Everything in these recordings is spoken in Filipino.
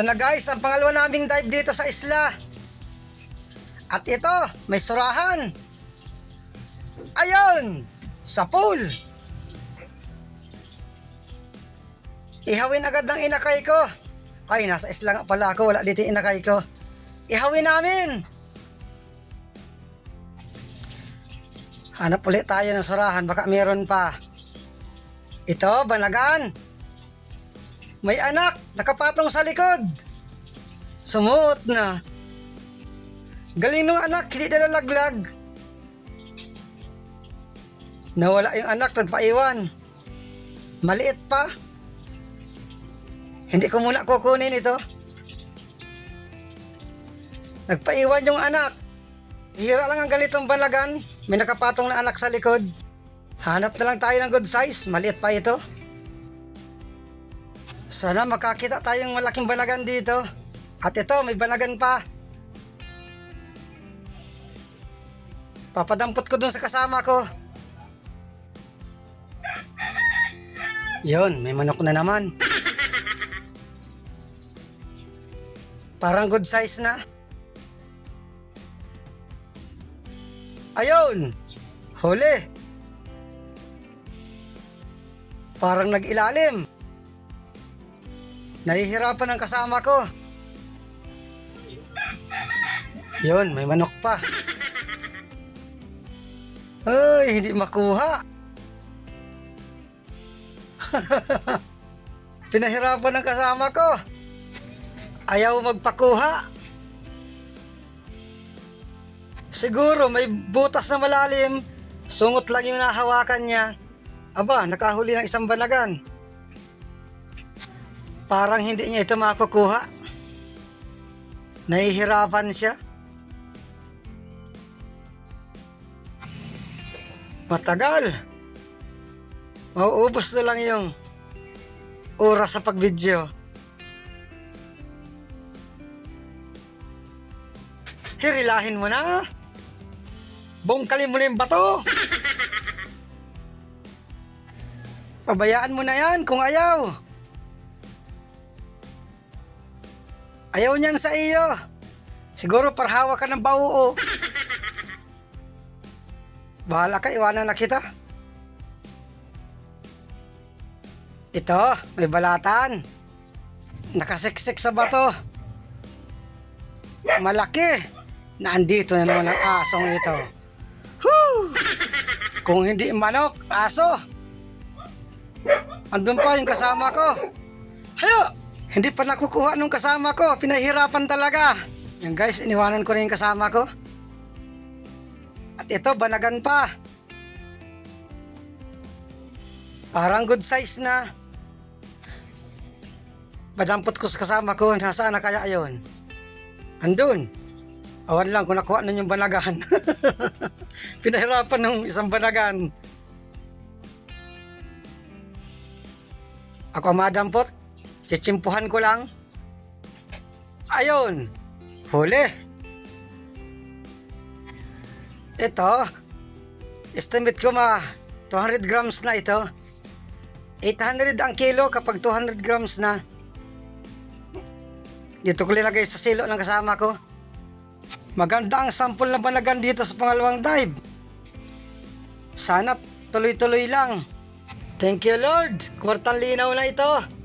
na guys, ang pangalawa naming dive dito sa isla. At ito, may surahan. Ayun! Sa pool. Ihawin agad ng inakay ko. Ay, nasa isla nga pala ako. Wala dito yung inakay ko. Ihawin namin. Hanap ulit tayo ng surahan. Baka meron pa. Ito, banagan. May anak. Nakapatong sa likod. Sumuot na. Galing nung anak. Hindi nalalaglag. Nawala yung anak. Nagpaiwan. Maliit pa. Hindi ko muna kukunin ito. Nagpaiwan yung anak. Hira lang ang ganitong banagan. May nakapatong na anak sa likod. Hanap na lang tayo ng good size. Maliit pa ito. Sana makakita tayong malaking banagan dito. At ito, may banagan pa. Papadampot ko dun sa kasama ko. Yon, may manok na naman. Parang good size na. Ayun! Huli! Parang nag-ilalim. Nahihirapan ang kasama ko. Yun, may manok pa. Ay, hindi makuha. Pinahirapan ng kasama ko. Ayaw magpakuha. Siguro may butas na malalim. Sungot lang yung nahawakan niya. Aba, nakahuli ng isang banagan. Parang hindi niya ito makukuha. Nahihirapan siya. Matagal. Mauubos na lang yung oras sa pag-video. Hirilahin mo na. Bongkalin mo na yung bato. Pabayaan mo na yan kung ayaw. Ayaw niyan sa iyo. Siguro parhawa ka ng bauo. Bahala ka, iwanan na kita. Ito, may balatan. Nakasiksik sa bato. Malaki. Naandito na naman ang asong ito. Whew! Kung hindi manok, aso. Andun pa yung kasama ko. Hayo! Hindi pa nakukuha nung kasama ko. Pinahirapan talaga. Yan guys, iniwanan ko na yung kasama ko. At ito, banagan pa. Parang good size na. Badampot ko sa kasama ko. Nasaan na kaya ayon? Andun. Awan lang kung nakuha na yung banagan. Pinahirapan ng isang banagan. Ako madampot. Chitsimpuhan ko lang. Ayun. Huli. Ito. Estimate ko ma 200 grams na ito. 800 ang kilo kapag 200 grams na. Dito ko linagay sa silo ng kasama ko. Maganda ang sample na banagan dito sa pangalawang dive. Sana tuloy-tuloy lang. Thank you Lord. Kwartang linaw na ito.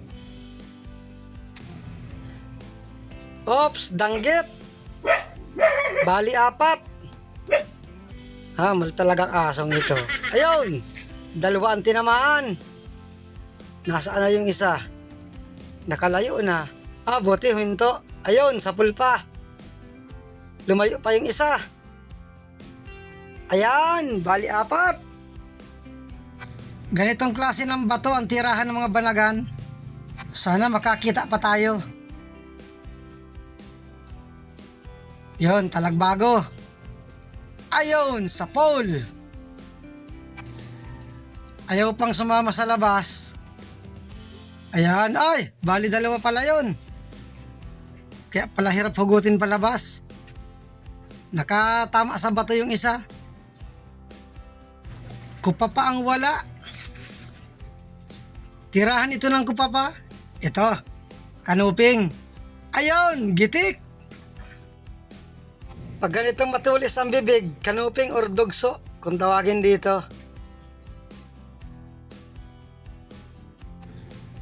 Ops, danggit. Bali apat. Ha, mal talagang asong ito. Ayun, dalawa ang tinamaan. Nasaan na yung isa? Nakalayo na. Ah, buti hinto. Ayun, sa pulpa. Lumayo pa yung isa. Ayan, bali apat. Ganitong klase ng bato ang tirahan ng mga banagan. Sana makakita pa tayo. Yon, talagbago. Ayon, sa pole. Ayaw pang sumama sa labas. Ayan, ay, bali dalawa pala yon. Kaya pala hirap hugutin palabas. Nakatama sa bato yung isa. Kupapa ang wala. Tirahan ito ng kupapa. Ito, kanuping. Ayon, gitik! Pag ganitong matulis ang bibig, kanuping or dugso, kung tawagin dito.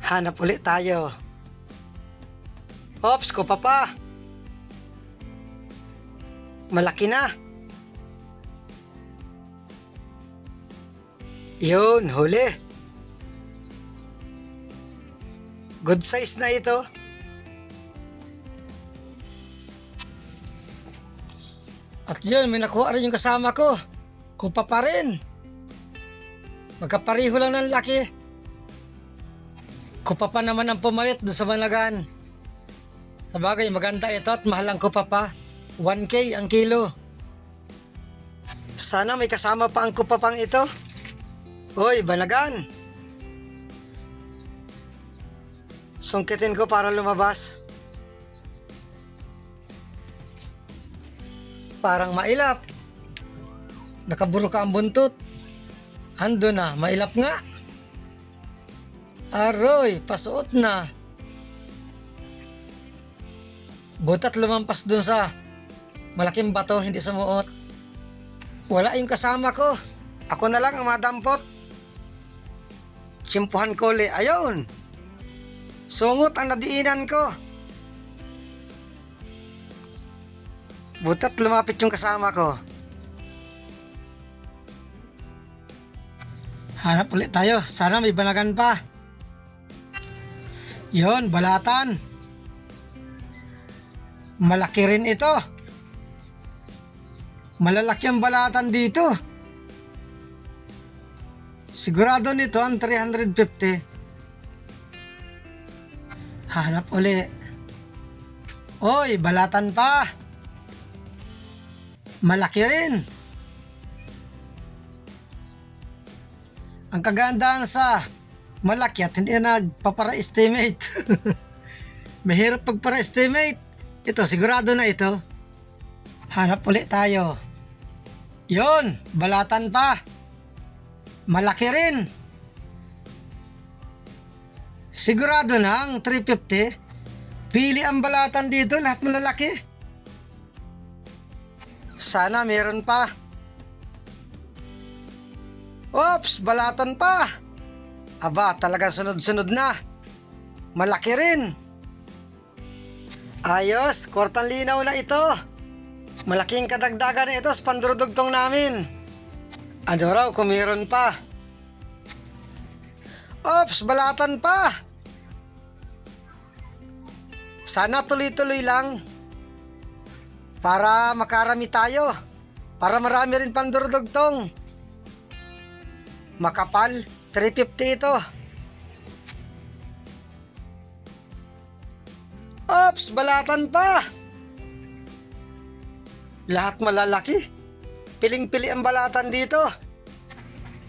Hanap ulit tayo. Ops, ko pa. Malaki na. Yun, huli. Good size na ito. At yun, may nakuha rin yung kasama ko. Kupa pa rin. Magkapariho lang ng laki. Kupa pa naman ang pumalit doon sa Managan. Sa bagay, maganda ito at mahal ang kupa pa. 1K ang kilo. Sana may kasama pa ang kupa pang ito. Hoy, Banagan. Sungkitin ko para lumabas. Parang mailap. Nakaburo ka ang buntot. Ando na, mailap nga. Aroy, pasuot na. Butat lumampas dun sa malaking bato, hindi sumuot. Wala yung kasama ko. Ako na lang ang madampot. Simpuhan ko li. Ayun. Sungot ang nadiinan ko. Butat lumapit yung kasama ko. Hanap ulit tayo. Sana may banagan pa. Yon, balatan. Malaki rin ito. Malalaki ang balatan dito. Sigurado nito ang 350. Hanap uli. Oy, balatan pa. Malaki rin. Ang kagandahan sa malaki at hindi na nagpapara-estimate. Mahirap pagpara-estimate. Ito, sigurado na ito. Hanap ulit tayo. Yon, balatan pa. Malaki rin. Sigurado na ang 350. Pili ang balatan dito, lahat malalaki. Sana meron pa. Oops, balatan pa. Aba, talagang sunod-sunod na. Malaki rin. Ayos, kwartang linaw na ito. Malaking kadagdagan ito sa pandurudugtong namin. Ano raw kung meron pa? Ops, balatan pa. Sana tuloy-tuloy lang. Para makarami tayo. Para marami rin pandurudugtong. Makapal, 350 ito. Ops, balatan pa. Lahat malalaki. Piling-pili ang balatan dito.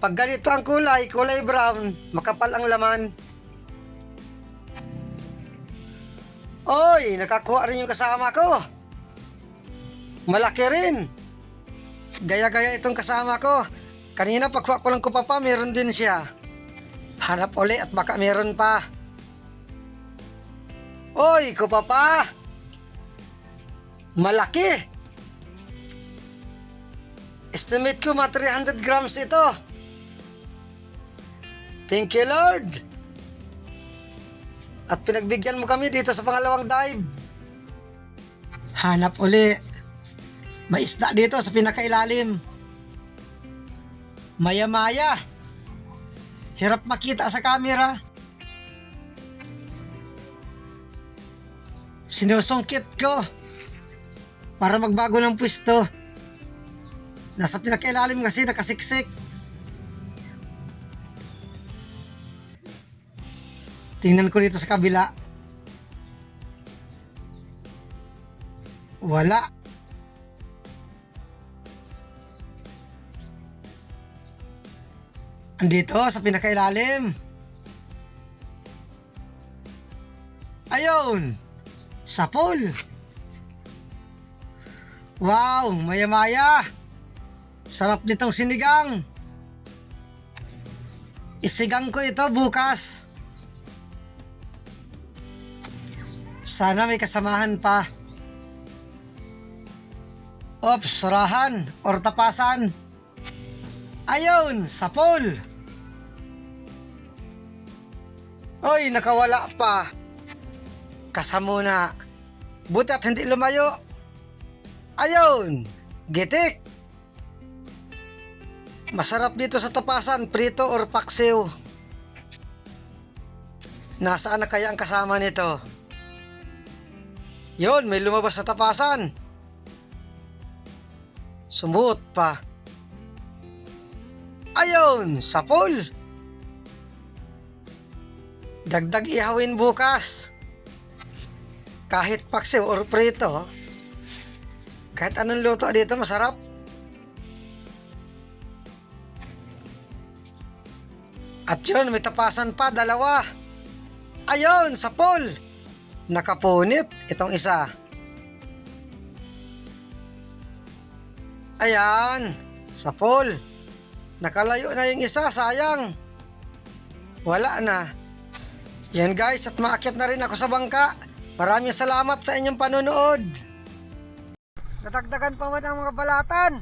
Pag ganito ang kulay, kulay brown, makapal ang laman. Oy, nakakuha rin yung kasama ko. Malaki rin. Gaya-gaya itong kasama ko. Kanina pagkuha ko lang ko pa pa, meron din siya. Hanap uli at baka meron pa. Oy, ko pa pa. Malaki. Estimate ko mga 300 grams ito. Thank you, Lord. At pinagbigyan mo kami dito sa pangalawang dive. Hanap uli. May isda dito sa pinakailalim. Maya-maya. Hirap makita sa camera. Sinusungkit ko para magbago ng pwesto. Nasa pinakailalim kasi nakasiksik. Tingnan ko dito sa kabila. Wala. Andito sa pinakailalim. Ayun! Sa pool. Wow! Maya-maya! Sarap nitong sinigang. Isigang ko ito bukas. Sana may kasamahan pa. Ops, surahan or tapasan. Ayun, sa pool. Oy, nakawala pa. Kasamuna. Buti at hindi lumayo. Ayun, gitik. Masarap dito sa tapasan, prito or paksiw. Nasaan na kaya ang kasama nito? Yon, may lumabas sa tapasan. Sumuot pa. Ayun, sa pool. Dagdag ihawin bukas. Kahit paksiw or prito, kahit anong luto dito masarap. At yun, may tapasan pa, dalawa. Ayun, sa pool. Nakapunit itong isa. Ayan, sa pool. Nakalayo na yung isa, sayang. Wala na. Yan guys, at maakyat na rin ako sa bangka. Maraming salamat sa inyong panonood. Nadagdagan pa man ang mga balatan.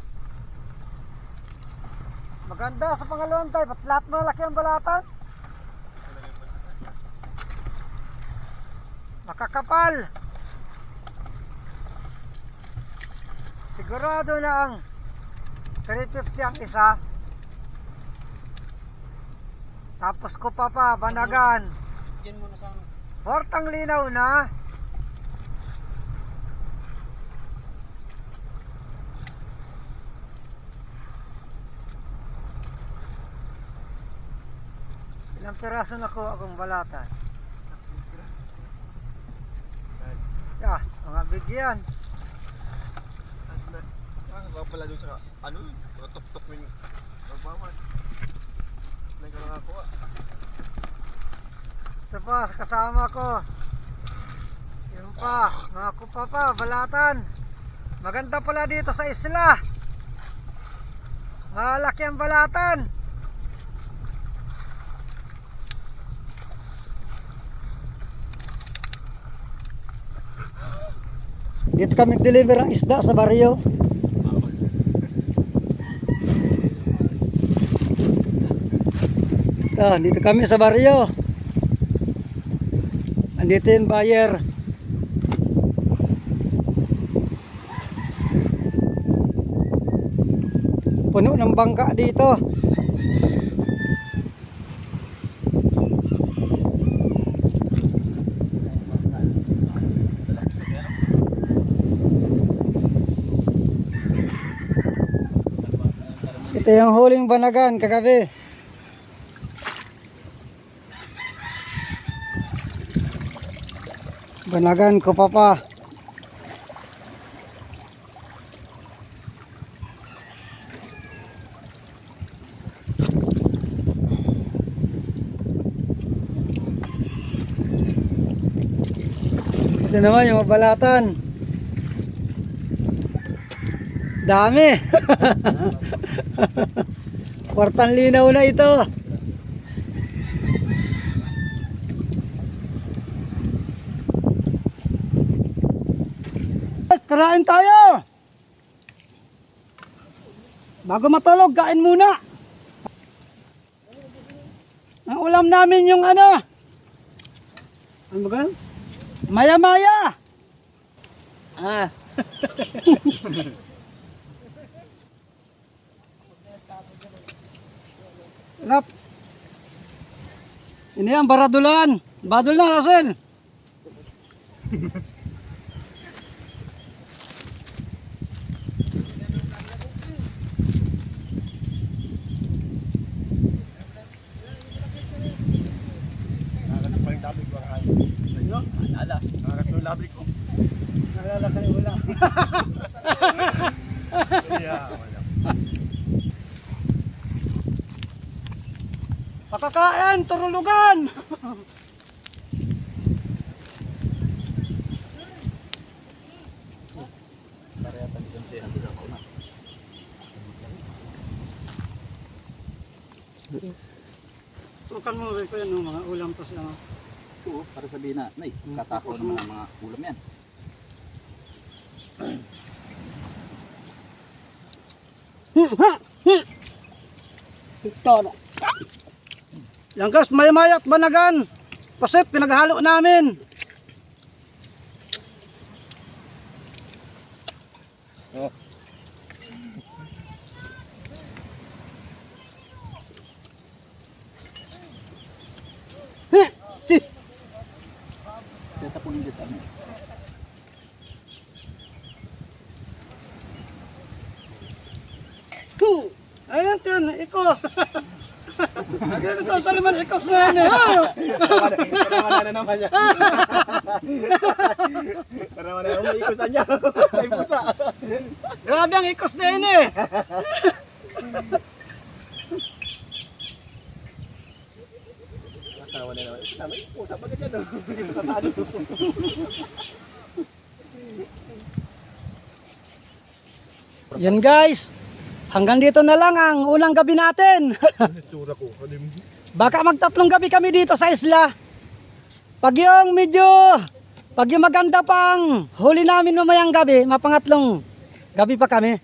Maganda sa pangalawang tayo, ba't lahat malaki ang balatan? Makakapal. Sigurado na ang 350 ang isa. Tapos ko pa pa, banagan. Yan muna sa ano. Hortang linaw na. Ilang piraso na ko akong balatan. Ya, mga bigyan. Ang pala doon sa ano, tok-tok yung magbawan. Lang ako ah. Ito pa, kasama ko. Yun pa, mga kupa pa, balatan. Maganda pala dito sa isla. Malaki ang balatan. Dito kami deliver ang isda sa baryo. Ito, dito kami sa baryo. Andito yung buyer. Puno ng bangka dito. Ito yung huling banagan kagabi. Banagan ko pa pa. Ito naman yung mabalatan. Dami. Kwartang linaw na ito. Tarain tayo! Bago matulog, kain muna. Ang ulam namin yung ano? Ano ba gan? Maya-maya! Ah. Sarap. Ini ang baradulan. Badul na, Rasul. Nakakat pa yung labig ko kayo. Ano? Alala. Nakakat yung labig ko. Nalala ka wala. Yeah, wala. Turulugan. Na. Tukan mo rin ko yan, mga ulam to siya. oh, para sabihin na, nay, katakot mo ng mga ulam yan. Ito. Yan guys, may mayat banagan. Kasi pinaghalo namin. Heh, si. Kaya tapunin dito. Huh. Ayan, tiyan, ikos. Ayan, ito, saliman ikos na yan eh. Paraman na naman niya. Paraman na naman ikusan niya. Ay pusa. Grabe ang ikos na yan eh. Paraman na. Tama yung pusa pa ganyan. Hindi sa. Yan guys, hanggang dito na lang ang unang gabi natin. Ano yung... Baka magtatlong gabi kami dito sa isla. Pag yung medyo, pag yung maganda pang huli namin mamayang gabi, mapangatlong gabi pa kami.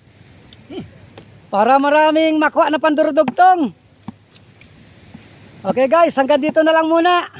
Para maraming makuha na pandurudugtong. Okay guys, hanggang dito na lang muna.